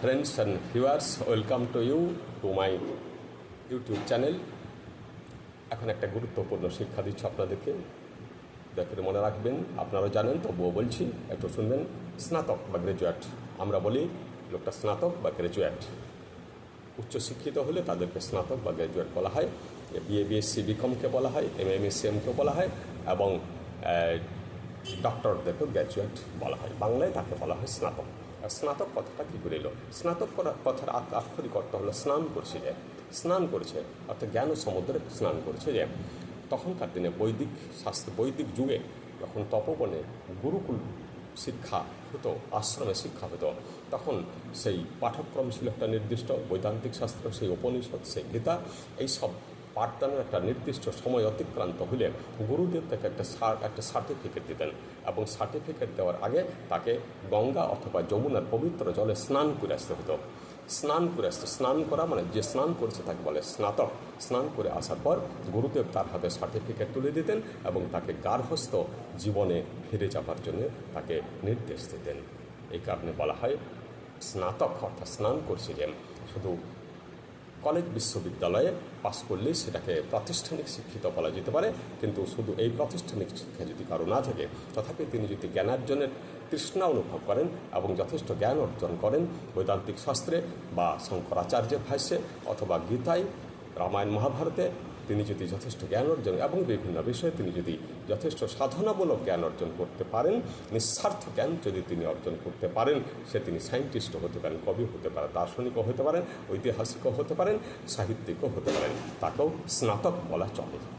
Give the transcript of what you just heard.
friends and viewers, welcome to you, to my YouTube channel এখন একটা গুরুত্বপূর্ণ শিক্ষা দিচ্ছি আপনাদেরকে। দেখে মনে রাখবেন আপনারা জানেন, তবুও বলছি, একটু শুনবেন। স্নাতক বা গ্র্যাজুয়েট আমরা বলি লোকটা স্নাতক বা গ্র্যাজুয়েট উচ্চশিক্ষিত হলে তাদেরকে স্নাতক বা গ্র্যাজুয়েট বলা হয়। বিএ বিএসসি বিকমকে বলা হয় এম এম এস এমকে বলা হয় এবং ডক্টরদেরকেও গ্র্যাজুয়েট বলা হয়। বাংলায় তাকে বলা হয় স্নাতক। স্নাতক কথাটা কী করে এলো? স্নাতক কথার আক্ষরিক অর্থ হলো স্নান করছে যে, স্নান করছে, অর্থাৎ জ্ঞান সমুদ্রে স্নান করছে যে, তখনকার দিনে বৈদিক শাস্ত্র, বৈদিক যুগে যখন তপবনে গুরুকুল শিক্ষা হতো, আশ্রমে শিক্ষা হতো, তখন সেই পাঠ্যক্রম ছিল একটা নির্দিষ্ট বৈদান্তিক শাস্ত্র, সেই উপনিষদ, সেই গীতা, এইসব পাঠদানের একটা নির্দিষ্ট সময় অতিক্রান্ত হলে গুরুদেব তাকে একটা একটা সার্টিফিকেট দিতেন এবং সার্টিফিকেট দেওয়ার আগে তাকে গঙ্গা অথবা যমুনার পবিত্র জলে স্নান করে আসতে হতো। স্নান করে আসতে, স্নান করা মানে যে স্নান করছে তাকে বলে স্নাতক। স্নান করে আসার পর গুরুদেব তার হাতে সার্টিফিকেট তুলে দিতেন এবং তাকে গার্হস্থ জীবনে ফিরে যাবার জন্য তাকে নির্দেশ দিতেন। এই কারণে বলা হয় স্নাতক, অর্থাৎ স্নান করছিলেন শুধু কলেজ বিশ্ববিদ্যালয়ে পাশ করলেই সেটাকে প্রাতিষ্ঠানিক শিক্ষিত বলা যেতে পারে। কিন্তু শুধু এই প্রাতিষ্ঠানিক শিক্ষা যদি কারও না থাকে, তথাপি তিনি যদি জ্ঞানার্জনের তৃষ্ণা অনুভব করেন এবং যথেষ্ট জ্ঞান অর্জন করেন, বৈদান্তিক শাস্ত্রে বা শঙ্করাচার্যের ভাষ্যে অথবা গীতায়, রামায়ণ মহাভারতে তিনি যদি যথেষ্ট জ্ঞান অর্জন এবং বিভিন্ন বিষয়ে তিনি যদি যথেষ্ট সাধনামূলক জ্ঞান অর্জন করতে পারেন, নিঃস্বার্থ জ্ঞান যদি তিনি অর্জন করতে পারেন, সে তিনি সায়েন্টিস্টও হতে পারেন, কবি হতে পারেন, দার্শনিকও হতে পারেন, ঐতিহাসিকও হতে পারেন, সাহিত্যিকও হতে পারেন, তাকেও স্নাতক বলা চলে।